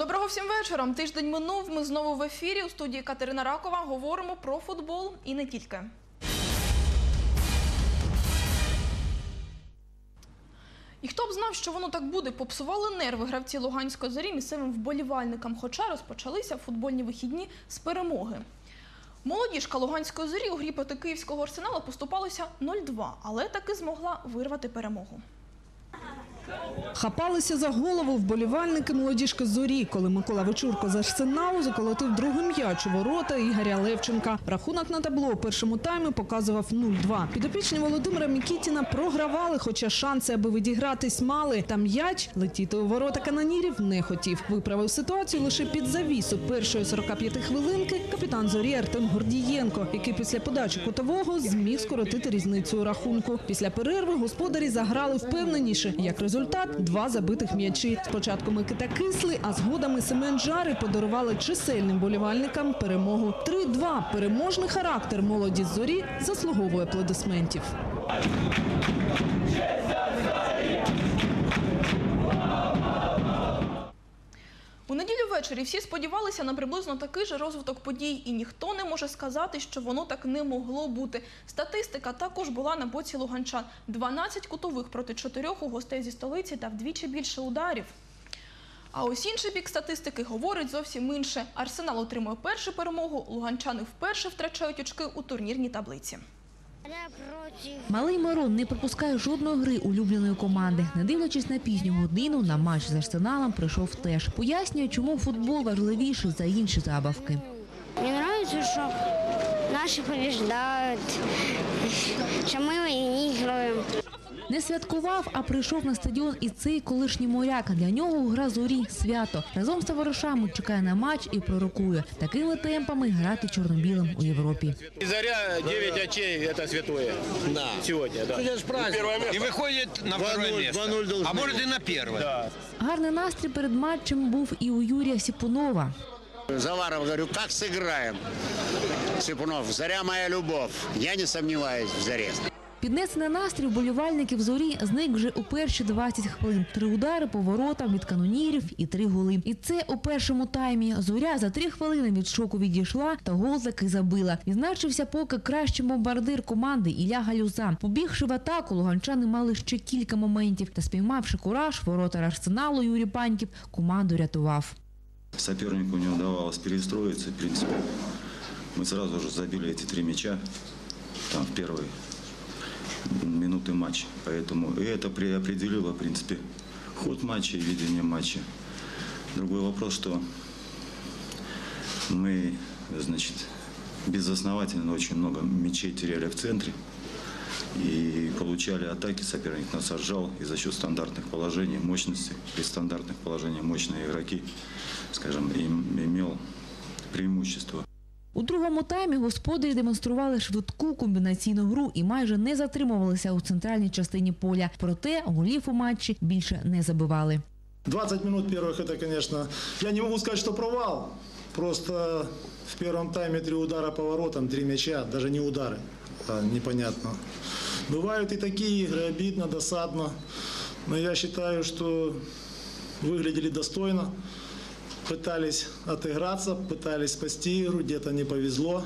Доброго всім вечора. Тиждень минув. Ми знову в ефірі у студії Катерина Ракова говоримо про футбол і не тільки. І хто б знав, що воно так буде, попсували нерви гравці Луганської зорі місцевим вболівальникам, хоча розпочалися футбольні вихідні з перемоги. Молодіжка Луганської зорі у грі проти київського арсенала поступалася 0-2, але таки змогла вирвати перемогу. Хапалися за голову вболівальники молодіжки зорі, коли Микола Вечурко з арсеналу заколотив другий м'яч у ворота Ігоря Левченка. Рахунок на табло у першому таймі показував 0-2. Підопічні Володимира Мікітіна програвали, хоча шанси, аби відігратись, мали. Та м'яч летіти у ворота канонірів не хотів. Виправив ситуацію лише під завісу першої 45 хвилинки капітан зорі Артем Гордієнко, який після подачі кутового зміг скоротити різницю у рахунку. Після перерви господарі заграли впевненіше. Як результат, два забитих м'ячі. Спочатку Микита Кислий, а згодом і Семен Жари подарували чисельним болівальникам перемогу. 3-2. Переможний характер молоді зорі заслуговує аплодисментів. У неділю ввечері всі сподівалися на приблизно такий же розвиток подій, і ніхто не може сказати, що воно так не могло бути. Статистика також була на боці луганчан: 12 кутових проти 4 у гостей зі столиці та вдвічі більше ударів. А ось інший бік статистики говорить зовсім інше. Арсенал отримує першу перемогу. Луганчани вперше втрачають очки у турнірній таблиці. Малий Мирон не пропускає жодної гри улюбленої команди. Не дивлячись на пізню годину, на матч з Арсеналом прийшов теж. Пояснює, чому футбол важливіший за інші забавки. Мне нравится, что наши побеждают, что мы выигрываем. Не святкував, а прийшов на стадіон і цей колишній моряк. Для нього гра зорі свято. Разом з товаришами чекає на матч і пророкує. Такими темпами грати чорно-білим у Європі. И Заря 9 очей – это святое. Да. Сегодня, да. Это ж праздник. Первое И место. выходит на второе 2:0, место. 2:0 должны А может быть. и на первое. Да. Гарний настрій перед матчем був і у Юрія Сіпунова. Заваров говорю, как сыграем? Сыпунов, заря моя любовь. Я не сомневаюсь в заре. Піднесений настрій вболівальників зорі зник вже у перші 20 хвилин. Три удари по воротам від канонірів і три голи. І це у першому таймі. Зоря за три хвилини від шоку відійшла та гол таки забила. Відзначився поки кращий бомбардир команди Ілля Галюза. Побігши в атаку, луганчани мали ще кілька моментів та спіймавши кураж, воротар арсеналу Юрій Паньків команду рятував. Сопернику не удавалось перестроиться, в принципе. Мы сразу же забили эти три мяча там в первые минуты матча. Поэтому и это преопределило, в принципе, ход матча и видение матча. Другой вопрос, что мы, значит, безосновательно очень много мячей теряли в центре и получали атаки, соперник нас отжал, и за счет стандартных положений, мощности, при стандартных положениях мощные игроки, скажем, им, имел преимущество. У другому таймі господарі демонстрували швидку комбінаційну гру і майже не затримувалися у центральній частині поля. Проте голів у матчі більше не забивали. 20 минут первых это, конечно, я не могу сказать, что провал. Просто в первом тайме три удара по воротам, три мяча, даже не удары. А, непонятно. Бывают и такие игры, обидно, досадно. Но я считаю, что выглядели достойно. Пытались отыграться, пытались спасти игру, где-то не повезло.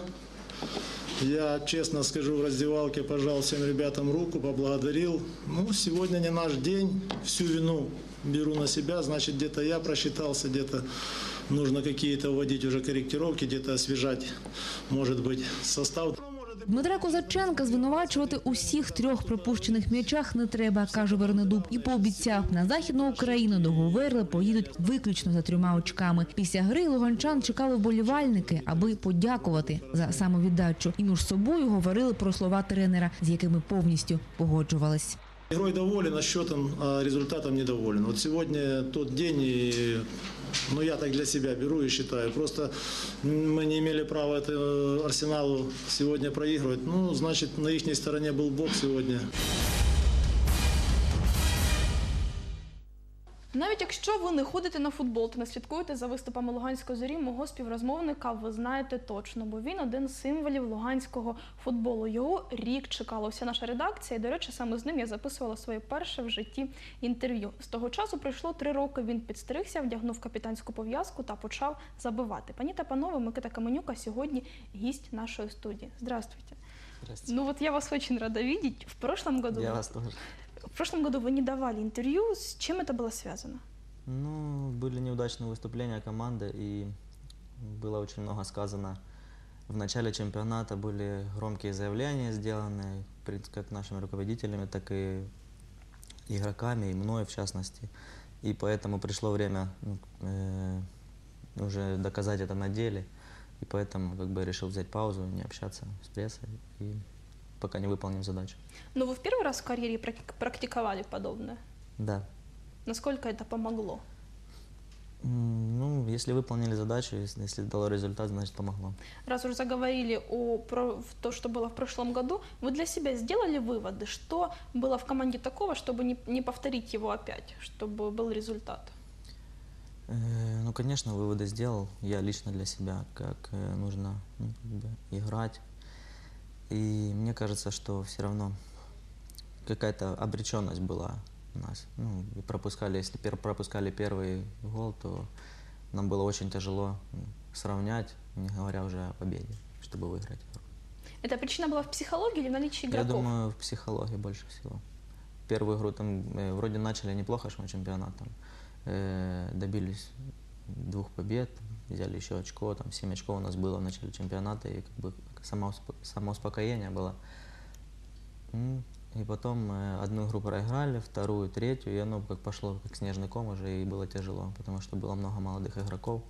Я, честно скажу, в раздевалке пожал всем ребятам руку, поблагодарил. Ну, сегодня не наш день, всю вину беру на себя, значит, где-то я просчитался, где-то нужно какие-то вводить уже корректировки, где-то освежать, может быть, состав. Дмитра Козаченка звинувачувати усіх трьох пропущених м'ячах не треба, каже Вернедуб. І пообіцяв, на західну Україну до Говерли поїдуть виключно за трьома очками. Після гри луганчан чекали вболівальники, аби подякувати за самовіддачу. І між собою говорили про слова тренера, з якими повністю погоджувались. Игрой доволен, а счетом, а результатом недоволен. Вот сегодня тот день, и, ну я так для себя беру и считаю. Просто мы не имели права это э, Арсеналу сегодня проигрывать. Ну, значит, на их стороне был Бог сегодня. Навіть якщо ви не ходите на футбол та не слідкуєте за виступами Луганської зорі, мого співрозмовника ви знаєте точно, бо він один з символів луганського футболу. Його рік чекала вся наша редакція, і, до речі, саме з ним я записувала своє перше в житті інтерв'ю. З того часу пройшло три роки. Він підстригся, вдягнув капітанську пов'язку та почав забивати. Пані та панове, Микита Каменюка сьогодні гість нашої студії. Здравствуйте. Здравствуйте. Ну вот я вас очень рада видеть. В прошлом году Я вас тоже. В прошлом году вы не давали интервью. С чем это было связано? Ну, были неудачные выступления команды, и было очень много сказано. В начале чемпионата были громкие заявления сделаны, как нашими руководителями, так и игроками, и мной в частности. И поэтому пришло время ну, э, уже доказать это на деле. И поэтому как бы решил взять паузу, не общаться с прессой, и пока не выполним задачу. Но вы в первый раз в карьере прак- практиковали подобное. Да. Насколько это помогло? Ну, если выполнили задачу, если, если дало результат, значит помогло. Раз уж заговорили о про то, что было в прошлом году, вы для себя сделали выводы, что было в команде такого, чтобы не, не повторить его опять, чтобы был результат? Э, Ну, конечно, выводы сделал я лично для себя, как э, нужно ну, как бы играть. И мне кажется, что все равно какая-то обреченность была у нас. Ну, и пропускали, если пер- пропускали первый гол, то нам было очень тяжело сравнять, не говоря уже о победе, чтобы выиграть. Эта причина была в психологии или в наличии Я игроков? думаю, в психологии больше всего. Первую игру там э, вроде начали неплохо, что чемпионат там э, добились двух побед, взяли еще очко, там 7 очков у нас было в начале чемпионата, и как бы самоусп- самоуспокоение было. И потом э, одну игру проиграли, вторую, третью, и оно как пошло как снежный ком уже, и было тяжело, потому что было много молодых игроков,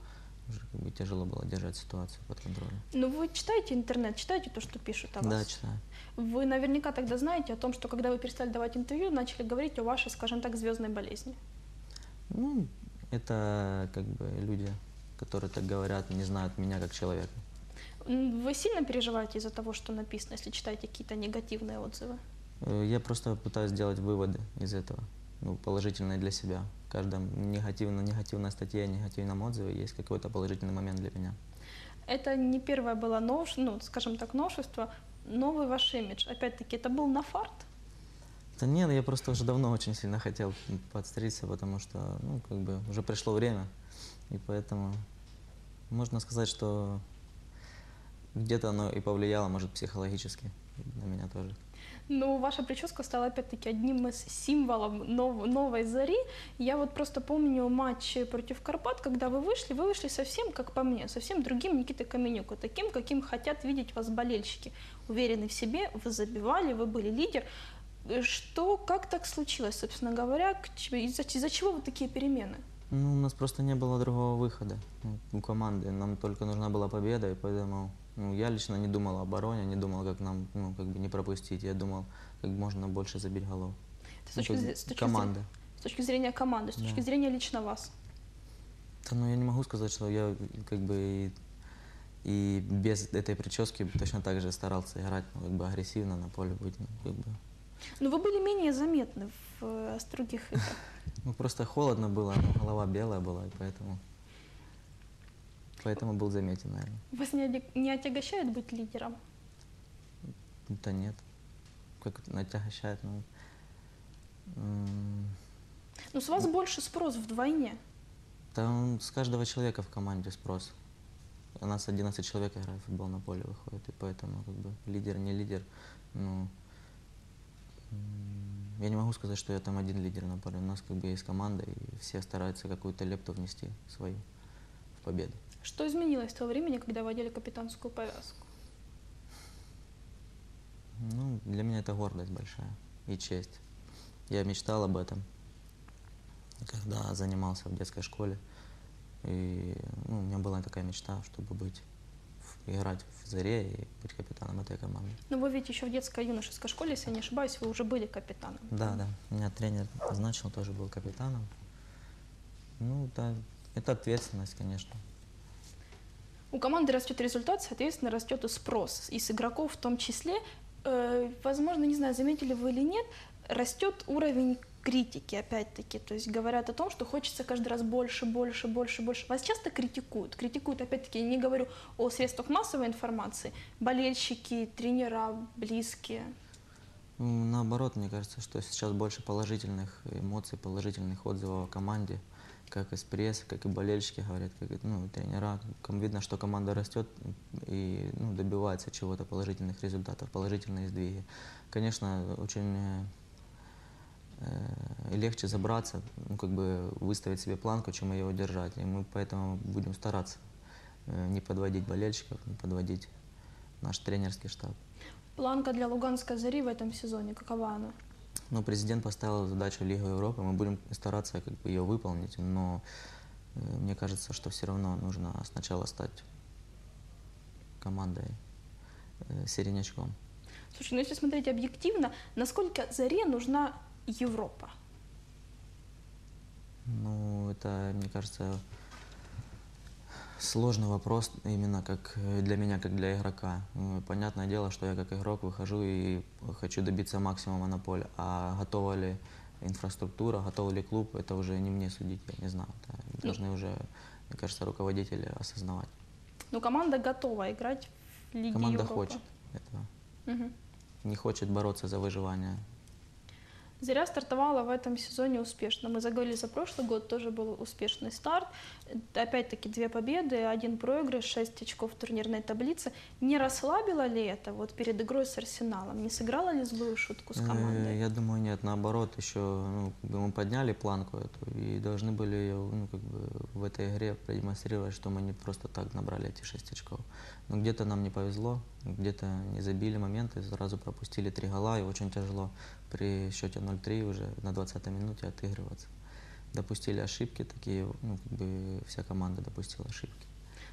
уже как бы тяжело было держать ситуацию под контролем. Ну, вы читаете интернет, читаете то, что пишут о вас? Да, читаю. Вы наверняка тогда знаете о том, что когда вы перестали давать интервью, начали говорить о вашей, скажем так, звездной болезни. Ну, это как бы люди, которые так говорят, не знают меня как человека. Вы сильно переживаете из-за того, что написано, если читаете какие-то негативные отзывы? Э, Я просто пытаюсь сделать выводы из этого, ну, положительные для себя. В каждом негативно, негативной статье, негативном отзыве есть какой-то положительный момент для меня. Это не первое было нов, ну, скажем так, новшество, новый ваш имидж. Опять-таки, это был на фарт? Да нет, я просто уже давно очень сильно хотел подстричься, потому что, ну, как бы уже пришло время, и поэтому можно сказать, что где-то оно и повлияло, может, психологически на меня тоже. Ну, ваша прическа стала опять-таки одним из символов нов- новой зари. Я вот просто помню матч против Карпат, когда вы вышли, вы вышли совсем, как по мне, совсем другим Никитой Каменюку, таким, каким хотят видеть вас болельщики. Уверены в себе, вы забивали, вы были лидер. Что, как так случилось, собственно говоря, из-за, из-за чего вот такие перемены? Ну, у нас просто не было другого выхода у команды. Нам только нужна была победа, и поэтому ну, я лично не думал о обороне, не думал, как нам ну, как бы не пропустить. Я думал, как можно больше забить голов. С Ну, точки, как бы зре- с точки команды. зрения- с точки зрения команды, с точки Да. зрения лично вас. Да, ну я не могу сказать, что я как бы и, и без этой прически точно так же старался играть ну, как бы агрессивно на поле быть. Ну, как бы. Но вы были менее заметны в э, других играх. ну, просто холодно было, ну, голова белая была, и поэтому, поэтому был заметен, наверное. Вас не, не отягощает быть лидером? Да нет. Как это отягощает, ну... Ну, с вас больше спрос вдвойне. Там с каждого человека в команде спрос. У нас 11 человек играет в футбол на поле выходит, и поэтому как бы лидер, не лидер, ну... Я не могу сказать, что я там один лидер на поле. У нас как бы есть команда, и все стараются какую-то лепту внести свою в победу. Что изменилось с того времени, когда вы одели капитанскую повязку? Ну, для меня это гордость большая и честь. Я мечтал об этом, когда занимался в детской школе. И ну, у меня была такая мечта, чтобы быть, играть в «Заре» и быть капитаном этой команды. Ну, вы ведь еще в детской юношеской школе, если я не ошибаюсь, вы уже были капитаном. Да, да. Меня тренер назначил, тоже был капитаном. Ну, да, это ответственность, конечно. У команды растет результат, соответственно, растет и спрос. И с игроков в том числе. Э, возможно, не знаю, заметили вы или нет, растет уровень критики, опять-таки, то есть говорят о том, что хочется каждый раз больше, больше, больше, больше. Вас часто критикуют? Критикуют, опять-таки, я не говорю о средствах массовой информации, болельщики, тренера, близкие. Наоборот, мне кажется, что сейчас больше положительных эмоций, положительных отзывов о команде, как из прессы, как и болельщики говорят, как и ну, тренера. Видно, что команда растет и ну, добивается чего-то, положительных результатов, положительные сдвиги. Конечно, очень э, легче забраться, ну, как бы выставить себе планку, чем ее удержать. И мы поэтому будем стараться э, не подводить болельщиков, не подводить наш тренерский штаб. Планка для Луганской «Зари» в этом сезоне, какова она? Ну, президент поставил задачу Лигу Европы, мы будем стараться как бы, ее выполнить, но э, мне кажется, что все равно нужно сначала стать командой э, середнячком. Слушай, ну если смотреть объективно, насколько «Заре» нужна Европа? Ну, это, мне кажется, сложный вопрос именно как э, для меня, как для игрока. Ну, Понятное дело, что я как игрок выхожу и хочу добиться максимума на поле, а готова ли инфраструктура, готов ли клуб, это уже не мне судить, я не знаю. Это должны уже, мне кажется, руководители осознавать. Ну, команда готова играть в Лиге Команда Европы. хочет этого. Мгм. Не хочет бороться за выживание. Заря стартовала в этом сезоне успешно. Мы заговорили за прошлый год, тоже был успешный старт. Опять-таки две победы, один проигрыш, шесть очков в турнирной таблице. Не расслабило ли это вот перед игрой с Арсеналом? Не сыграла ли злую шутку с Э, командой? Я думаю, нет, наоборот, еще ну, мы подняли планку эту и должны были ну, как бы в этой игре продемонстрировать, что мы не просто так набрали эти шесть очков. Но где-то нам не повезло, где-то не забили моменты, сразу пропустили три гола, и очень тяжело при счете 0-3 уже на 20-й минуте отыгрываться. Допустили ошибки такие, ну, как бы вся команда допустила ошибки.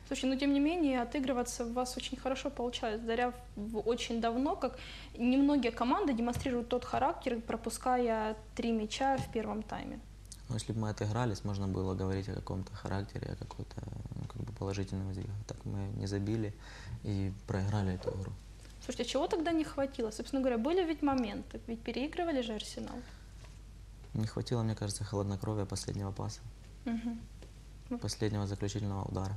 Слушай, но тем не менее отыгрываться у вас очень хорошо получалось. Заря в- очень давно, как немногие команды демонстрируют тот характер, пропуская три мяча в первом тайме. Но если бы мы отыгрались, можно было говорить о каком-то характере, о какой-то положительном сдвиге. Так мы не забили и проиграли эту игру. Слушайте, чего тогда не хватило? Собственно говоря, были ведь моменты, ведь переигрывали же Арсенал. Не хватило, мне кажется, холоднокровия последнего паса, Мгм. последнего заключительного удара.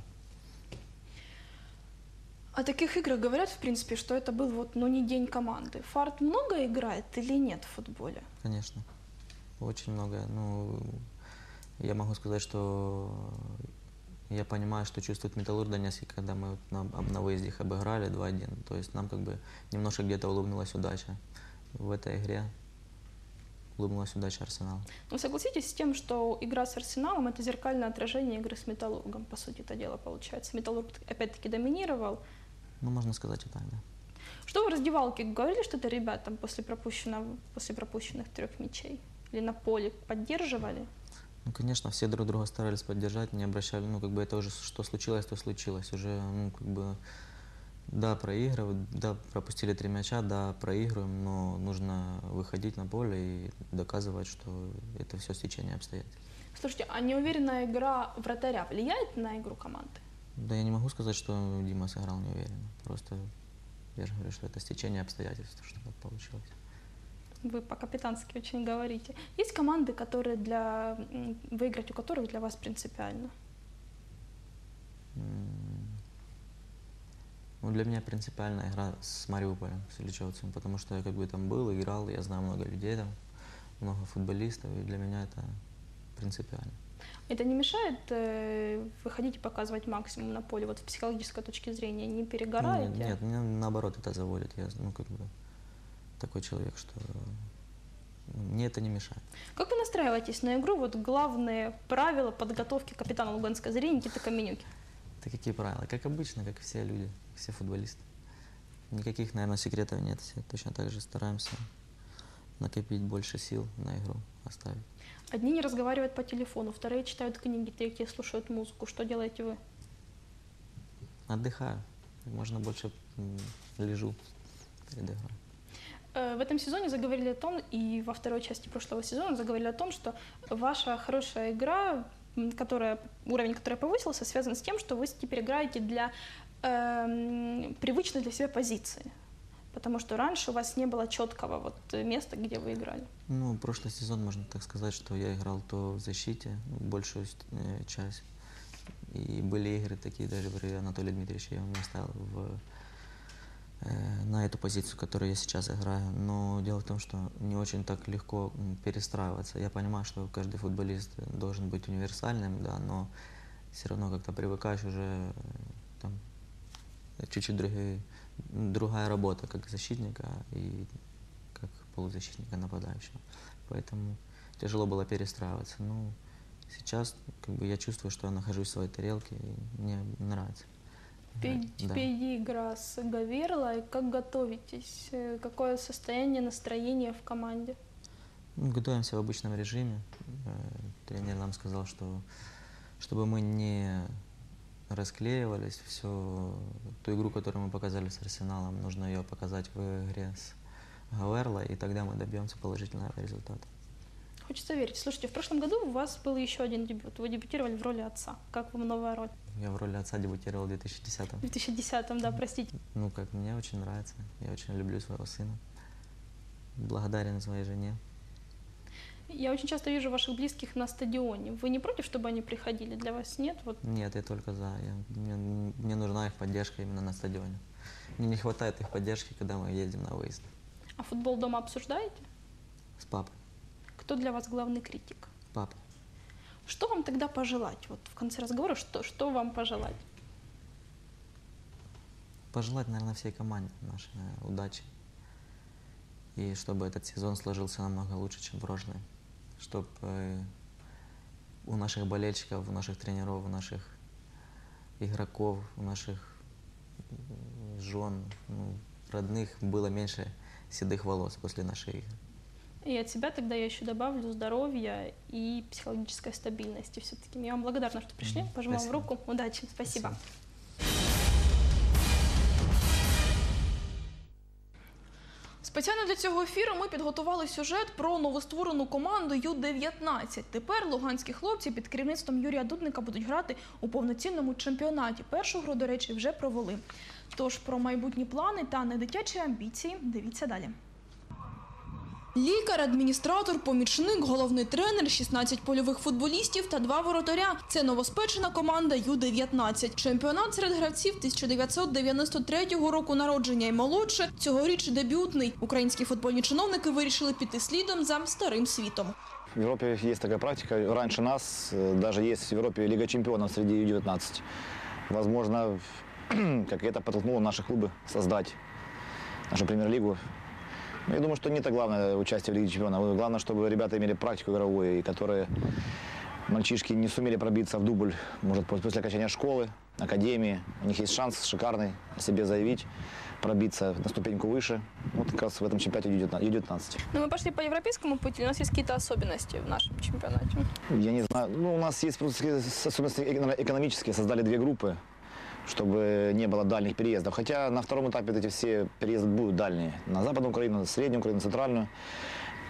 О таких играх говорят, в принципе, что это был вот, ну, не день команды. Фарт много играет или нет в футболе? Конечно. Очень много. Ну, я могу сказать, что я понимаю, что чувствует Металлург Донецкий, когда мы вот на, на выезде их обыграли 2-1. То есть нам как бы немножко где-то улыбнулась удача. В этой игре улыбнулась удача Арсенала. Но согласитесь с тем, что игра с Арсеналом – это зеркальное отражение игры с Металлургом, по сути это дело получается. Металлург опять-таки доминировал. Ну, можно сказать и так, да. Что вы в раздевалке говорили что-то ребятам после, пропущенного, после пропущенных трех мячей? Или на поле поддерживали? Ну, конечно, все друг друга старались поддержать, не обращали, ну, как бы это уже что случилось, то случилось. Уже, ну, как бы, да, проигрывают, да, пропустили три мяча, да, проигрываем, но нужно выходить на поле и доказывать, что это все стечение обстоятельств. Слушайте, а неуверенная игра вратаря влияет на игру команды? Да я не могу сказать, что Дима сыграл неуверенно. Просто я же говорю, что это стечение обстоятельств, что так получилось. Вы по-капитански очень говорите. Есть команды, которые для выиграть у которых для вас принципиально? Ну, для меня принципиальная игра с Мариуполем, с Ильичевцем, потому что я как бы там был, играл, я знаю много людей там, много футболистов, и для меня это принципиально. Это не мешает э, выходить и показывать максимум на поле? Вот с психологической точки зрения не Ну, перегораете? Нет, меня наоборот это заводит. Я, ну, как бы такой человек, что ну, мне это не мешает. Как вы настраиваетесь на игру? Вот главные правила подготовки капитана Луганской «Зари» Никиты Каменюки. Это какие правила? Как обычно, как все люди, все футболисты. Никаких, наверное, секретов нет. Все точно так же стараемся накопить больше сил на игру, оставить. Одни не разговаривают по телефону, вторые читают книги, третьи слушают музыку. Что делаете вы? Отдыхаю. Можно больше лежу перед игрой. Э, В этом сезоне заговорили о том, и во второй части прошлого сезона заговорили о том, что ваша хорошая игра, которая, уровень которой повысился, связан с тем, что вы теперь играете для эм, привычной для себя позиции. Потому что раньше у вас не было четкого вот э, места, где вы играли. Ну, прошлый сезон, можно так сказать, что я играл то в защите, ну, большую э, часть. И были игры такие, даже при Анатолии Дмитриевиче я его не ставил в, э, на эту позицию, которую я сейчас играю. Но дело в том, что не очень так легко перестраиваться. Я понимаю, что каждый футболист должен быть универсальным, да, но все равно как-то привыкаешь уже э, там чуть-чуть другие, другая работа как защитника и как полузащитника нападающего. Поэтому тяжело было перестраиваться. Ну, сейчас как бы я чувствую, что я нахожусь в своей тарелке, и мне нравится. Играть. Впереди, Да. впереди игра с Гаверла. И как готовитесь? Э, Какое состояние, настроение в команде? Ну, готовимся в обычном режиме. Э, Тренер нам сказал, что чтобы мы не расклеивались, всю ту игру, которую мы показали с Арсеналом, нужно ее показать в игре с Гаверло, и тогда мы добьемся положительного результата. Хочется верить. Слушайте, в прошлом году у вас был еще один дебют. Вы дебютировали в роли отца. Как вам новая роль? Я в роли отца дебютировал в 2010 В 2010-м, да, простите. Ну, как мне очень нравится. Я очень люблю своего сына. Благодарен своей жене. Я очень часто вижу ваших близких на стадионе. Вы не против, чтобы они приходили? Для вас нет? Вот Нет, я только за. Я, мне, мне нужна их поддержка именно на стадионе. Мне не хватает их поддержки, когда мы едем на выезд А футбол дома обсуждаете? с папой. Кто для вас главный критик? Папа. Что вам тогда пожелать? Вот в конце разговора, что, что вам пожелать? Пожелать, наверное, всей команде нашей удачи. И чтобы этот сезон сложился намного лучше, чем прошлый. Чтобы у наших болельщиков, у наших тренеров, у наших игроков, у наших жен, ну, родных было меньше седых волос после нашей игры. И от себя тогда я еще добавлю здоровья и психологической стабильности. Все-таки я вам благодарна, что пришли. Мгм, Пожимаю вам спасибо. руку. Удачи. Спасибо. Спеціально для цього ефіру ми підготували сюжет про новостворену команду Ю-19. Тепер луганські хлопці під керівництвом Юрія Дудника будуть грати у повноцінному чемпіонаті. Першу гру, до речі, вже провели. Тож про майбутні плани та недитячі амбіції дивіться далі. Лікар, адміністратор, помічник, головний тренер, 16 польових футболістів та два воротаря. Це новоспечена команда Ю-19. Чемпіонат серед гравців 1993 року народження і молодше. Цьогоріч дебютний. Українські футбольні чиновники вирішили піти слідом за старим світом. В Европе есть такая практика. Раньше нас э, даже есть в Европе Лига чемпионов среди Ю-19. Возможно, как это подтолкнуло наши клубы создать нашу премьер-лигу. Я думаю, что не это главное участие в Лиге чемпионов. Главное, чтобы ребята имели практику игровую, и которые мальчишки не сумели пробиться в дубль, может, пос- после окончания школы, академии. У них есть шанс шикарный себе заявить, пробиться на ступеньку выше. Вот как раз в этом чемпионате Ю-19. Но мы пошли по европейскому пути. У нас есть какие-то особенности в нашем чемпионате. Я не знаю. Ну, у нас есть просто особенности эко- экономические. Создали две группы, чтобы не было дальних переездов. Хотя на втором этапе эти все переезды будут дальние. На Западную Украину, на Среднюю Украину, центральную.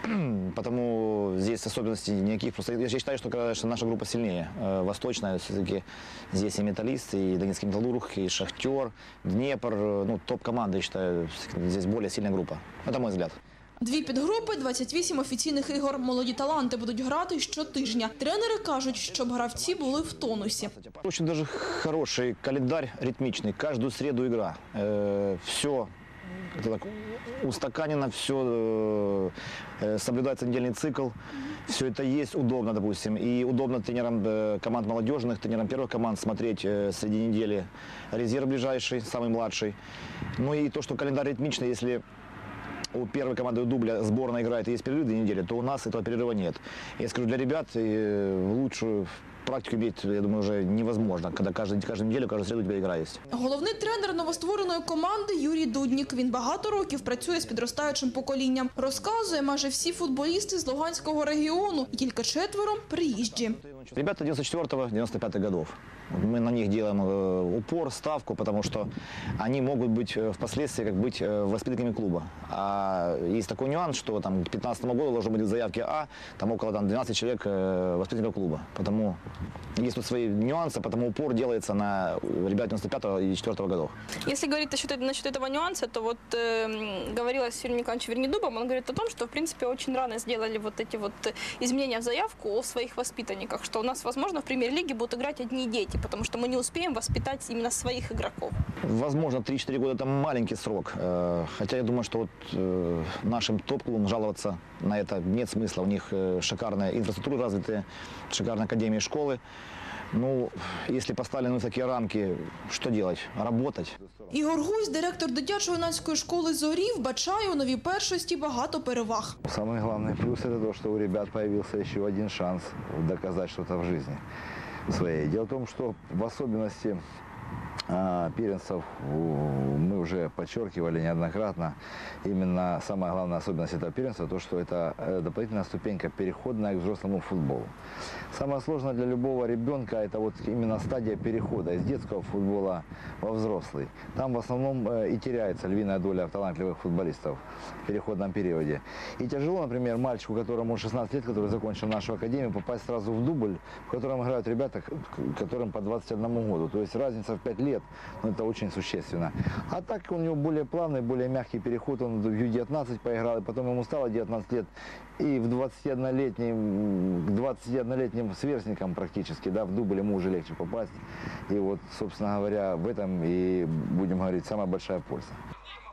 Потому здесь особенностей никаких. Просто я считаю, что, конечно, наша группа сильнее. Э, Восточная все-таки здесь и металлист, и Донецкий металлург, и Шахтер, Днепр. э, Ну, топ-команда, я считаю, здесь более сильная группа. Это мой взгляд. Дві підгрупи, 28 офіційних ігор. Молоді таланти будуть грати щотижня. Тренери кажуть, щоб гравці були в тонусі. Очень даже хороший календарь ритмичный. Каждую среду игра. все это так устаканено, все соблюдается недельный цикл. Все это есть удобно, допустим. И удобно тренерам э, команд молодежных, тренерам первых команд смотреть э, среди недели резерв ближайший, самый младший. Ну и то, что календарь ритмичный, если у первой команды дубля сборная играет и есть перерыв две недели, то у нас этого перерыва нет. Я скажу, для ребят э, лучшую практику иметь, я думаю, уже невозможно, когда каждый, каждую неделю, каждую среду у тебя игра есть. Головний тренер новоствореної команди Юрій Дуднік. Він багато років працює з підростаючим поколінням. Розказує, майже всі футболісти з Луганського регіону, і тільки четверо приїжджі. Ребята 94-95 годов. Мы на них делаем э, упор, ставку, потому что они могут быть э, впоследствии как быть э, воспитанниками клуба. А есть такой нюанс, что там к 2015 году должно быть в заявке А, там около там, 12 человек воспитанников клуба. Потому есть тут свои нюансы, потому упор делается на ребят 95 и 4 годов. Если говорить насчет, насчет этого нюанса, то вот э, говорила с Юрием Николаевичем Вернедубом, он говорит о том, что в принципе очень рано сделали вот эти вот изменения в заявку о своих воспитанниках, что у нас, возможно, в премьер-лиге будут играть одни дети, потому что мы не успеем воспитать именно своих игроков. Возможно, 3-4 года это маленький срок. Э, Хотя я думаю, что вот э, нашим топ-клубам жаловаться на это нет смысла. У них э, шикарная инфраструктура развитая, шикарная академия школы. Ну, если поставили ну, такие рамки, что делать? Работать. Ігор Гусь, директор дитячо-юнацької школи «Зорі», вбачає у новій першості багато переваг. Самый главный плюс это то, что у ребят появился еще один шанс доказать что-то в жизни своей. Дело в том, что в особенности а, первенцев мы уже подчеркивали неоднократно. Именно самая главная особенность этого первенства то, что это э, дополнительная ступенька переходная к взрослому футболу. Самое сложное для любого ребенка это вот именно стадия перехода из детского футбола во взрослый. Там в основном э, и теряется львиная доля талантливых футболистов в переходном периоде. И тяжело, например, мальчику, которому 16 лет, который закончил нашу академию, попасть сразу в дубль, в котором играют ребята, которым по 21 году. То есть разница в 5 лет, ну, это очень существенно. А так у него более плавный, более мягкий переход. Он в Ю-19 поиграл, и потом ему стало 19 лет. И в 21-летним, к 21-летним сверстникам практически, да, в дубль ему уже легче попасть. И вот, собственно говоря, в этом и, будем говорить, самая большая польза.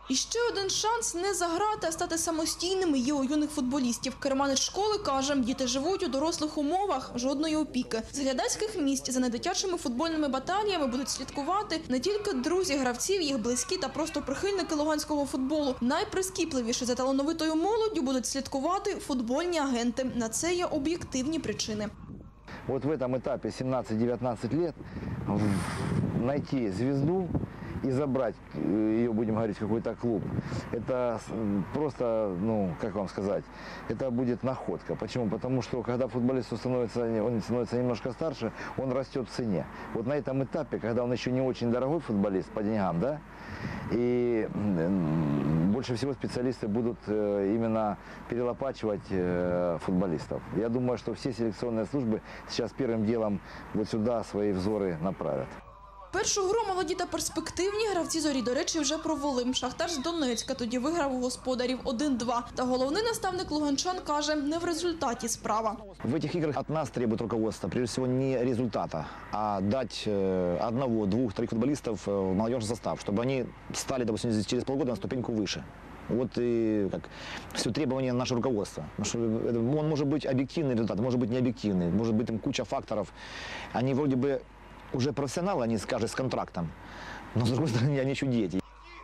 І ще один шанс не заграти, а стати самостійними є у юних футболістів. Керманець школи каже, діти живуть у дорослих умовах, жодної опіки. З глядацьких місць за недитячими футбольними баталіями будуть слідкувати не тільки друзі гравців, їх близькі та просто прихильники луганського футболу. Найприскіпливіше за талановитою молоддю будуть слідкувати футбольні агенти. На це є об'єктивні причини. Вот в этом этапе 17-19 лет в- найти звезду и забрать э, ее, будем говорить, какой-то клуб, это просто, ну, как вам сказать, это будет находка. Почему? Потому что когда футболисту становится, он становится немножко старше, он растет в цене. Вот на этом этапе, когда он еще не очень дорогой футболист по деньгам, да, и больше всего специалисты будут э, именно перелопачивать э, футболистов. Я думаю, что все селекционные службы сейчас первым делом вот сюда свои взоры направят. Першу гру молоді та перспективні гравці зорі, до речі, вже провели. Шахтар з Донецька тоді виграв у господарів 1-2. Та головний наставник Луганчан каже, не в результаті справа. В этих играх от нас требует руководство, прежде всего, не результата, а дать э, одного, двух, троих футболистов э, в молодежный состав, чтобы они стали, допустим, через полгода на ступеньку выше. Вот и как все требования нашего руководства. Потому что это- он может быть объективный результат, может быть необъективный, может быть там куча факторов. Они вроде бы уже профессионал, они, скажут, с контрактом, но с другой стороны, они еще дети.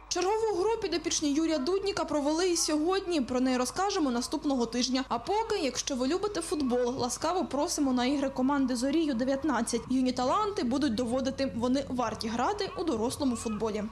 Чергову гру підопічні Юрія Дудніка провели і сьогодні. Про неї розкажемо наступного тижня. А поки, якщо ви любите футбол, ласкаво просимо на ігри команди Зорію 19. Юні таланти будуть доводити, вони варті грати у дорослому футболі.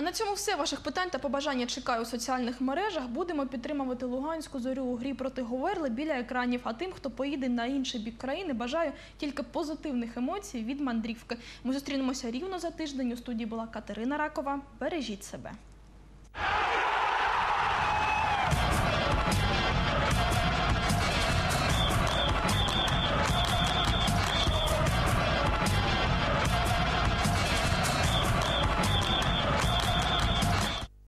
А на цьому все ваших питань та побажання чекаю у соціальних мережах. Будемо підтримувати Луганську зорю у грі проти Говерли біля екранів. А тим, хто поїде на інший бік країни, бажаю тільки позитивних емоцій від мандрівки. Ми зустрінемося рівно за тиждень. У студії була Катерина Ракова. Бережіть себе.